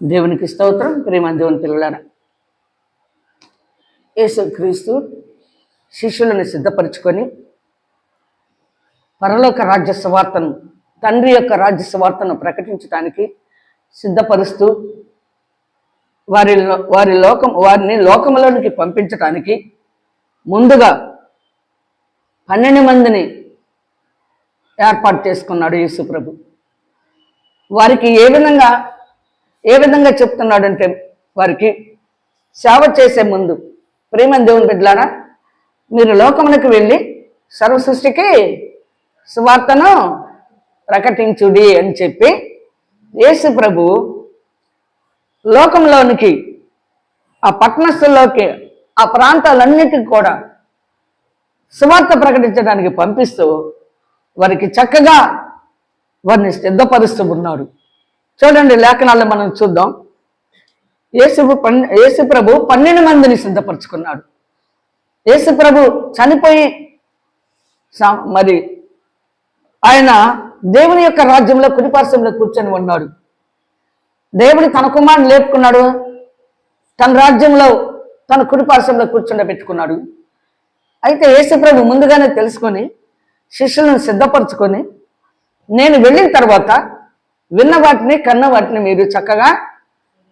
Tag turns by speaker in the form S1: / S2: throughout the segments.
S1: దేవునికి స్తోత్రం ప్రేమ దేవుని పిల్లలారా. యేసు క్రీస్తు శిష్యులను సిద్ధపరచుకొని పరలోక రాజ్య సువార్తను తండ్రి యొక్క రాజ్య సువార్తను ప్రకటించడానికి సిద్ధపరుస్తూ వారి వారి లోకం వారిని లోకంలోనికి పంపించటానికి ముందుగా పన్నెండు మందిని ఏర్పాటు చేసుకున్నాడు యేసు ప్రభు వారికి ఏ విధంగా ఏ విధంగా చెప్తున్నాడంటే వారికి సేవ చేసే ముందు ప్రేమ దేవుని బిడ్డలారా మీరు లోకములకు వెళ్ళి సర్వ సృష్టికి సువార్తను ప్రకటించుడి అని చెప్పి యేసు ప్రభు లోకంలోనికి ఆ పట్టణస్థుల్లోకి ఆ ప్రాంతాలన్నిటికి కూడా సువార్త ప్రకటించడానికి పంపిస్తూ వారికి చక్కగా వారిని సిద్ధపరుస్తూ ఉన్నాడు. చూడండి లేఖనాల్లో మనం చూద్దాం. యేసు పన్ యేసు ప్రభు పన్నెండు మందిని సిద్ధపరచుకున్నాడు. యేసు ప్రభు చనిపోయి మరి ఆయన దేవుని యొక్క రాజ్యంలో కుడిపార్శ్వంలో కూర్చొని ఉన్నాడు. దేవుడు తన కుమారుని లేపుకున్నాడు. తన రాజ్యంలో తన కుడిపార్శ్వంలో కూర్చుండ పెట్టుకున్నాడు. అయితే యేసుప్రభు ముందుగానే తెలుసుకొని శిష్యులను సిద్ధపరచుకొని నేను వెళ్ళిన తర్వాత విన్న వాటిని కన్న వాటిని మీరు చక్కగా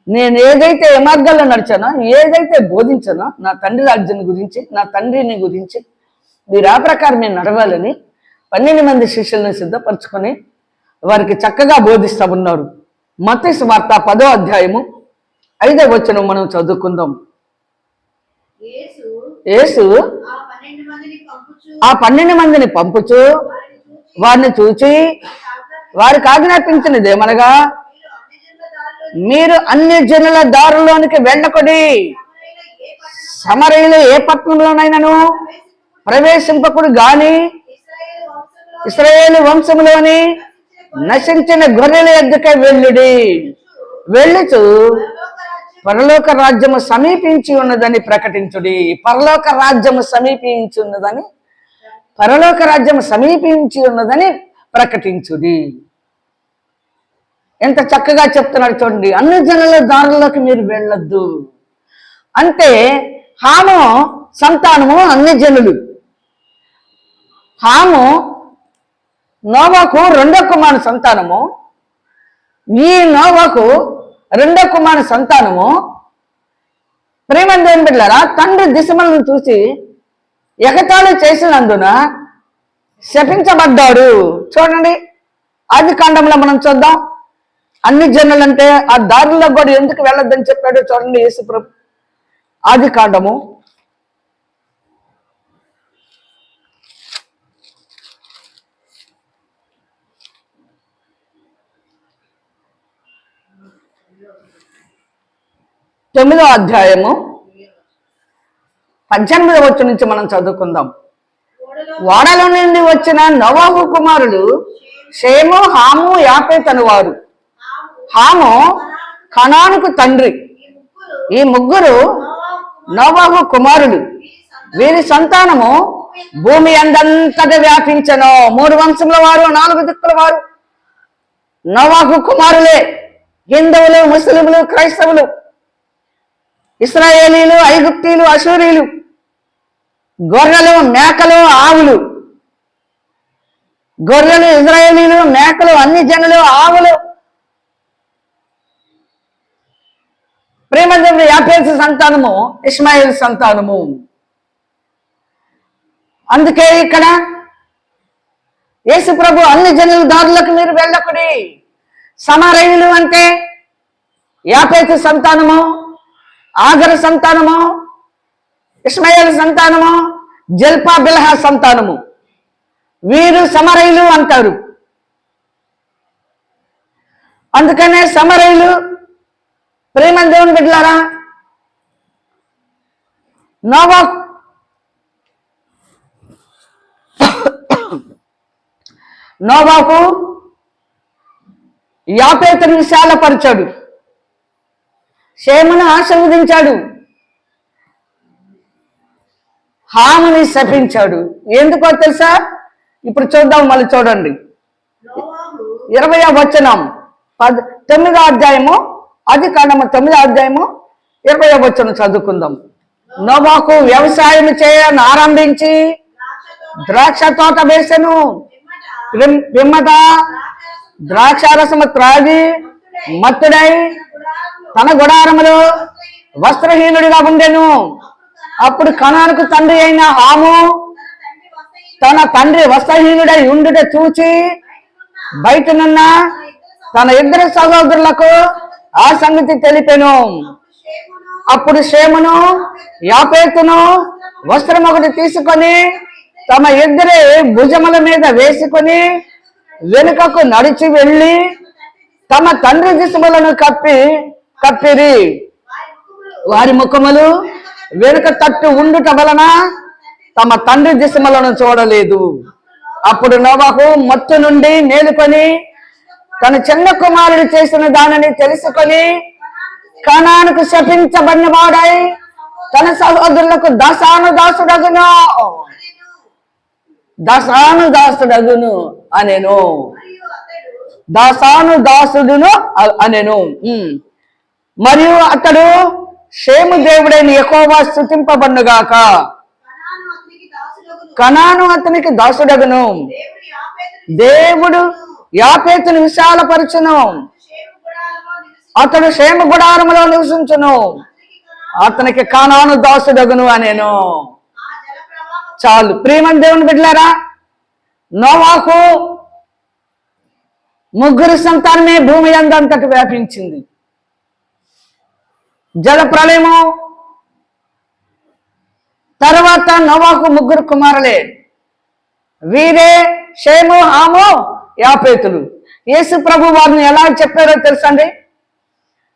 S1: నేను ఏదైతే ఏ మార్గాల్లో నడిచానో ఏదైతే బోధించానో నా తండ్రి రాజ్యం గురించి నా తండ్రిని గురించి మీరు ఆ ప్రకారం నేను నడవాలని పన్నెండు మంది శిష్యులను సిద్ధపరచుకొని వారికి చక్కగా బోధిస్తూ ఉన్నారు. మతేసు వార్త పదో అధ్యాయము ఐదో వచనం మనం చదువుకుందాం.
S2: యేసు ఆ పన్నెండు మందిని పంపుచు వారిని చూచి
S1: వారికి ఆజ్ఞాపించినది ఏమనగా?
S2: మీరు అన్ని జనుల
S1: దారులోనికి అన్ని జనుల వెళ్ళకొడి సమరయులు
S2: ఏ
S1: పట్టణంలోనైనాను ప్రవేశింపకుడు గాని ఇస్రాయేల్ వంశంలోని నశించిన గొర్రెల ఎద్దుకే వెళ్ళుడి. వెళ్ళుచు
S2: పరలోక
S1: పరలోక రాజ్యము సమీపించి ఉన్నదని ప్రకటించుడి. పరలోక రాజ్యము సమీపించి ఉన్నదని పరలోక రాజ్యము సమీపించి ఉన్నదని ప్రకటించుడి. ఎంత చక్కగా చెప్తున్నాడు చూడండి అన్ని జనుల దారుల్లోకి మీరు వెళ్ళొద్దు. అంటే హాము సంతానము అన్ని జనులు. హాము నోవాకు రెండో కుమారు సంతానము. ఈ నోవాకు రెండో కుమారు సంతానము. ప్రేమందేని బిడ్డారా తండ్రి దిశమలను చూసి ఎగతాళి చేసినందున శపించబడ్డాడు. చూడండి ఆది కాండంలో మనం చూద్దాం. అన్ని జనులంటే ఆ దారిలో కూడా ఎందుకు వెళ్ళొద్దని చెప్పాడు చూడండి యేసు ప్రభు ఆది కాండము. తొమ్మిదో అధ్యాయము. పద్దెనిమిది వచ్చి నుంచి మనం చదువుకుందాం.
S2: ఓడలో
S1: వాడలో నుండి వచ్చిన నవాబు కుమారుడు షేము హాము యాపే వారు.
S2: హాము
S1: కణానుకు తండ్రి.
S2: ఈ ముగ్గురు
S1: ఈ
S2: నోవాహు
S1: కుమారుడు వీరి సంతానము భూమి అందంతట వ్యాపించను. మూడు వంశముల వారు నాలుగు దిక్కుల వారు. నోవాహు కుమారులే హిందువులు ముస్లింలు క్రైస్తవులు ఇస్రాయేలీలు ఐగుప్తీలు అసూరీలు గొర్రెలు మేకలు ఆవులు. గొర్రెలు ఇజ్రాయేలీలు మేకలు అన్ని జనులు ఆవులు. ప్రేమదేవుడు యాపేసు సంతానము ఇస్మాయిల్ సంతానము. అందుకే ఇక్కడ యేసు ప్రభు అన్ని జనుల దారులకు మీరు వెళ్ళకుడి. సమరయులు అంటే యాపేసు సంతానము ఆగర సంతానము ఇస్మాయిల్ సంతానము జల్పా బిల్హా సంతానము. వీరు సమరయులు అంటారు. అందుకనే సమరయులు ప్రేమ దేవుని బిడ్డలారా? నోవా. నోవాకు యాపేతను విశాలపరిచాడు. షేమును ఆశీర్వదించాడు. హాముని శపించాడు. ఎందుకో తెలుసా? ఇప్పుడు చూద్దాం మళ్ళీ చూడండి. ఇరవై వచనం. పద్ తొమ్మిదో అధ్యాయము అది కాండము తొమ్మిదో అధ్యాయము ఇరవై వచ్చను చదువుకుందాం. నోవాకు వ్యవసాయం చేయని ఆరంభించి
S2: ద్రాక్ష తోట
S1: వేసెను.
S2: పిమ్మట
S1: ద్రాక్షారసము త్రాగి మత్తుడై తన గుడారములో వస్త్రహీనుడిగా ఉండెను. అప్పుడు కణానికి తండ్రి అయిన హాము
S2: తన తండ్రి
S1: వస్త్రహీనుడై ఉండుట చూచి బయటనున్న తన ఇద్దరు సహోదరులకు ఆ సంగతి తెలిపెను. అప్పుడు షేమును యాపేతును వస్త్రం ఒకటి తీసుకొని తమ ఇద్దరి భుజముల మీద వేసుకొని వెనుకకు నడిచి వెళ్ళి తమ తండ్రి దిశములను కప్పి కప్పిరి.
S2: వారి ముఖములు
S1: వారి ముఖములు వెనుక తట్టు ఉండుట వలన తమ తండ్రి దిశములను చూడలేదు. అప్పుడు నోవాహు మత్తు నుండి మేలుకొని తన చిన్న కుమారుడు చేసిన దానిని తెలుసుకొని కణానికి శపించబడిన వాడై తన సహోదరులకు దశాను దాసుడగును దశాను దాసుడగును అనేను.
S2: మరియు అతడు
S1: దాసాను దాసుడును అ- అనెను. మరియు అతడు షేము దేవుడైన యెహోవా స్థుతింపబడుగాక
S2: కనాను అతనికి దాసుడగును. దేవుడు యాపేతుని
S1: విశాలపరచును
S2: గుడారములో
S1: అతడు క్షేమ గుడారములో నివసించును.
S2: అతనికి కానాను
S1: దాసుడగును అనేను. చాలు. ప్రియమని దేవుని బిడ్డలారా నోవాకు ముగ్గురు సంతానమే భూమి అందంతటి వ్యాపించింది. జల ప్రళయము తర్వాత నోవాకు ముగ్గురు కుమారులే. వీరే షేము హాము యాపేతులు. యేసు ప్రభు వారిని ఎలా చెప్పారో తెలుసా అండి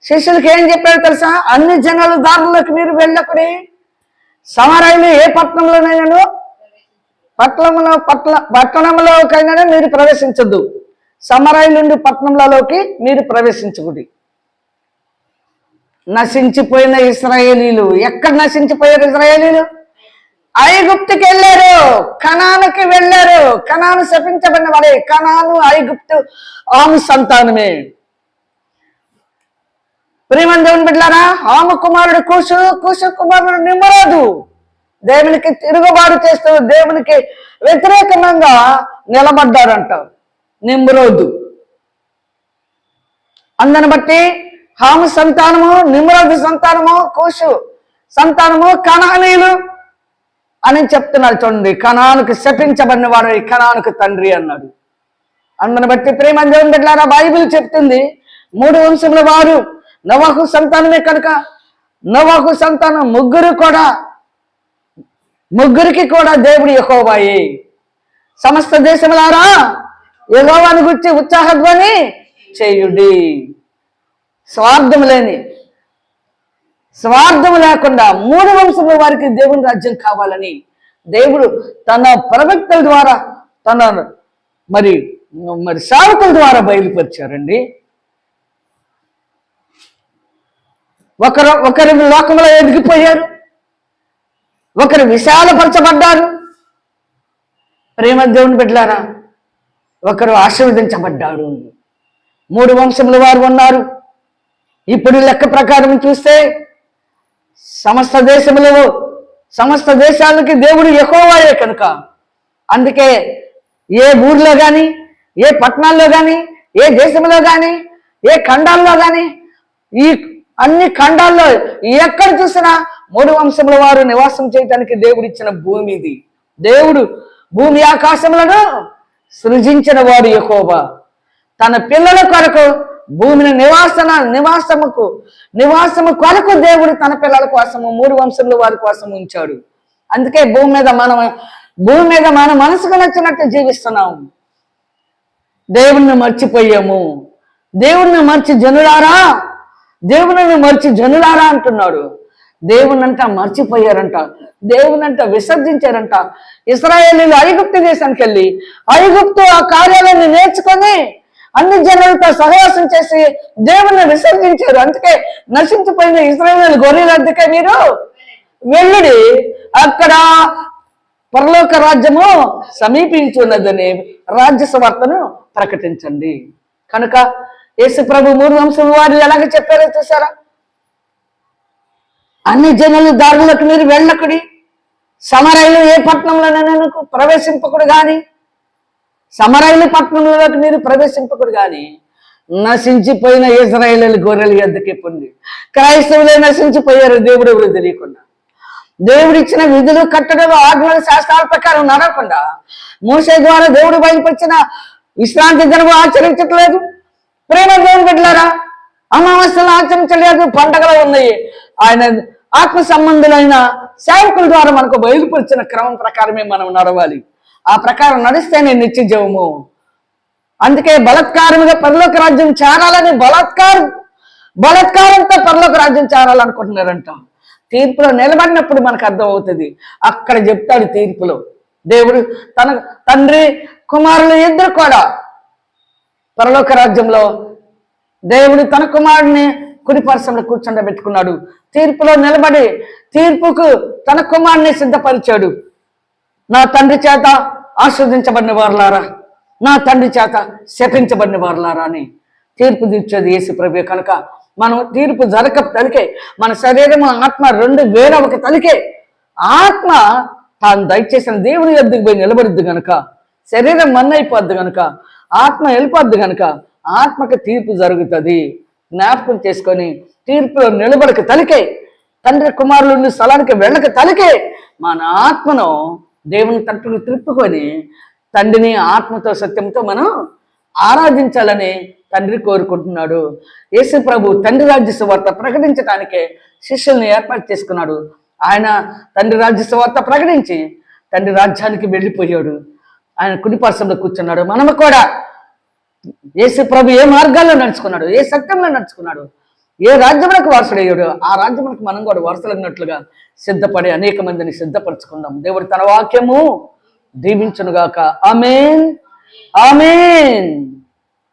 S1: శిష్యులకి ఏం చెప్పారో తెలుసా? అన్ని జనాలు దారులకు మీరు వెళ్ళకుడి సమరాయిలు ఏ పట్టణంలోనైనాను? పట్టణంలో పట్ల పట్టణంలోకైనా మీరు ప్రవేశించద్దు. సమరాయి నుండి పట్టణంలోకి మీరు ప్రవేశించకూడి. నశించిపోయిన ఇస్రాయేలీలు. ఎక్కడ నశించిపోయారు ఇస్రాయేలీలు? ఐగుప్తుకి వెళ్ళారు. కణానికి వెళ్ళారు. కణాను శపించబడిన వాడే కణాను ఐగుప్తు ఆము సంతానమే. ప్రేమని దేవుని బిడ్డారా ఆమె కుమారుడు కూసు కూసు కుమారుడు నిమ్మరాదు దేవునికి తిరుగుబాటు చేస్తూ దేవునికి వ్యతిరేకంగా నిలబడ్డారంట నిమ్మరోదు అందుని బట్టి హాము సంతానము నిమ్రోదు సంతానము కుషు సంతానము కణానీయులు అని చెప్తున్నారు చూడండి కణానికి శపించబడిన వాడు కణానికి తండ్రి అన్నాడు. అందుని బట్టి ప్రేమ దేవుని బిడ్డారా బైబిల్ చెప్తుంది మూడు వంశముల వారు నవాహు సంతానమే కనుక నవాహు సంతానం ముగ్గురు కూడా ముగ్గురికి కూడా దేవుడు యెహోవాయే. సమస్త దేశములారా యెహోవాను గురించి ఉత్సాహధ్వని చేయుడి. స్వార్థం లేని స్వార్థం లేకుండా మూడు వంశముల వారికి దేవుని రాజ్యం కావాలని దేవుడు తన ప్రవక్తల ద్వారా తన మరి మరి సేవకుల ద్వారా బయలుపరిచారండి. ఒకరు ఒకరి లోకంలో ఎదిగిపోయారు. ఒకరు విశాలపరచబడ్డారు. ప్రేమ దేవుని బిడ్డలారా ఒకరు ఆశీర్వదించబడ్డాడు మూడు వంశముల వారు ఉన్నారు. ఇప్పుడు లెక్క ప్రకారం చూస్తే సమస్త దేశములో సమస్త దేశాలకి దేవుడు ఎక్కువయే కనుక. అందుకే ఏ ఊర్లో కానీ ఏ పట్టణాల్లో కానీ ఏ దేశంలో కానీ ఏ ఖండాల్లో కానీ ఈ అన్ని ఖండాల్లో ఎక్కడ చూసినా మూడు వంశముల వారు నివాసం చేయటానికి దేవుడు ఇచ్చిన భూమి ఇది. దేవుడు భూమి ఆకాశములను సృజించిన వాడు యెహోవా. తన పిల్లల కొరకు భూమిని నివాసన నివాసముకు నివాసము కొరకు దేవుడు తన పిల్లల కోసము మూడు వంశంలో వారి కోసం ఉంచాడు. అందుకే భూమి మీద మనం భూమి మీద మన మనసుకు నచ్చినట్టు జీవిస్తున్నాం దేవుణ్ణి మర్చిపోయాము. దేవుణ్ణి మర్చి జనులారా? దేవుని మర్చి జనులారా అంటున్నాడు. దేవునంట మర్చిపోయారంట. దేవునంట విసర్జించారంట. ఇస్రాయేలీలు ఐగుప్తు దేశానికి వెళ్ళి ఐగుప్తు ఆ కార్యాలయాన్ని నేర్చుకొని అన్ని జనులతో సహవాసం చేసి దేవుణ్ణి విసర్జించారు. అందుకే నశించిపోయిన ఇస్రాయల్ గొర్రెల అందుకే మీరు వెళ్ళుడి. అక్కడ పరలోక రాజ్యము సమీపించున్నదని రాజ్య సువార్తను ప్రకటించండి. కనుక యేసు ప్రభు మూడు వంశం వారు ఎలాగ చెప్పారో చూసారా అన్ని జనులు దారులకు మీరు వెళ్ళకుడి. సమరయులు ఏ పట్టణంలోనైనా ప్రవేశింపకుడు గాని సమరైలు పట్టణంలోకి మీరు ప్రవేశింపకుడు కానీ నశించిపోయిన ఇజ్రాయేలు గొర్రెలు ఎద్దకి క్రైస్తవులే నశించిపోయారు దేవుడు ఎవరు తెలియకుండా. దేవుడిచ్చిన విధులు కట్టడలు ఆజ్ఞల శాస్త్రాల ప్రకారం నడవకుండా మోసే ద్వారా దేవుడు బయలుపరిచిన విశ్రాంతి దినము ఆచరించట్లేదు. ప్రేమ దేవుని బిడ్డలారా అమావాస్యలు ఆచరించలేదు పండగలు ఉన్నాయి. ఆయన ఆత్మ సంబంధులైన సేవకుల ద్వారా మనకు బయలుపరిచిన క్రమం ప్రకారమే మనం నడవాలి. ఆ ప్రకారం నడిస్తేనే నిత్య జీవము అందుకే బలత్కారముగా పరలోక రాజ్యం చేరాలని బలాత్కారం బలాత్కారంతో పరలోక రాజ్యం చేరాలనుకుంటున్నారంట. తీర్పులో నిలబడినప్పుడు మనకు అర్థం అవుతుంది అక్కడ చెప్తాడు తీర్పులో. దేవుడు తన తండ్రి కుమారులు ఇద్దరు కూడా పరలోక రాజ్యంలో దేవుడు తన కుమారుడిని కుడిపరసంలో కూర్చుండబెట్టుకున్నాడు. తీర్పులో నిలబడి తీర్పుకు తన కుమారుని సిద్ధపరిచాడు. నా తండ్రి చేత ఆస్వాదించబడిన వారులారా నా తండ్రి చేత శపించబడిన వారులారా అని తీర్పు తీర్చేది యేసు ప్రభు కనుక మనం తీర్పు జరగక తలికే మన శరీరం ఆత్మ రెండు వేరవక తలికే ఆత్మ తాను దయచేసిన దేవుని ఎద్దుకు పోయి నిలబడిద్ది గనుక శరీరం మన్నైపోద్ది గనుక ఆత్మ వెళ్ళిపోద్ది గనుక ఆత్మకి తీర్పు జరుగుతుంది. జ్ఞాపకం చేసుకొని తీర్పులో నిలబడక తలికే తండ్రి కుమారులు స్థలానికి వెళ్ళక తలికే మన ఆత్మను దేవుని తట్టును తిప్పుకొని తండ్రిని ఆత్మతో సత్యంతో మనం ఆరాధించాలని తండ్రి కోరుకుంటున్నాడు. యేసు ప్రభు తండ్రి రాజ్య సువార్త ప్రకటించడానికే శిష్యుల్ని ఏర్పాటు చేసుకున్నాడు. ఆయన తండ్రి రాజ్య సువార్త ప్రకటించి తండ్రి రాజ్యానికి వెళ్ళిపోయాడు. ఆయన కుడిపార్శ్వంలో కూర్చున్నాడు. మనము కూడా యేసు ప్రభు ఏ మార్గాల్లో నడుచుకున్నాడు? ఏ సత్యంలో నడుచుకున్నాడు? ఏ రాజ్యములకు వారసుడయ్యాడు? ఆ రాజ్యములకు మనం కూడా వారసులగినట్లుగా సిద్ధపడి అనేక మందిని సిద్ధపరచుకుందాం. దేవుడు తన వాక్యము దీవించునుగాక. ఆమెన్. ఆమెన్.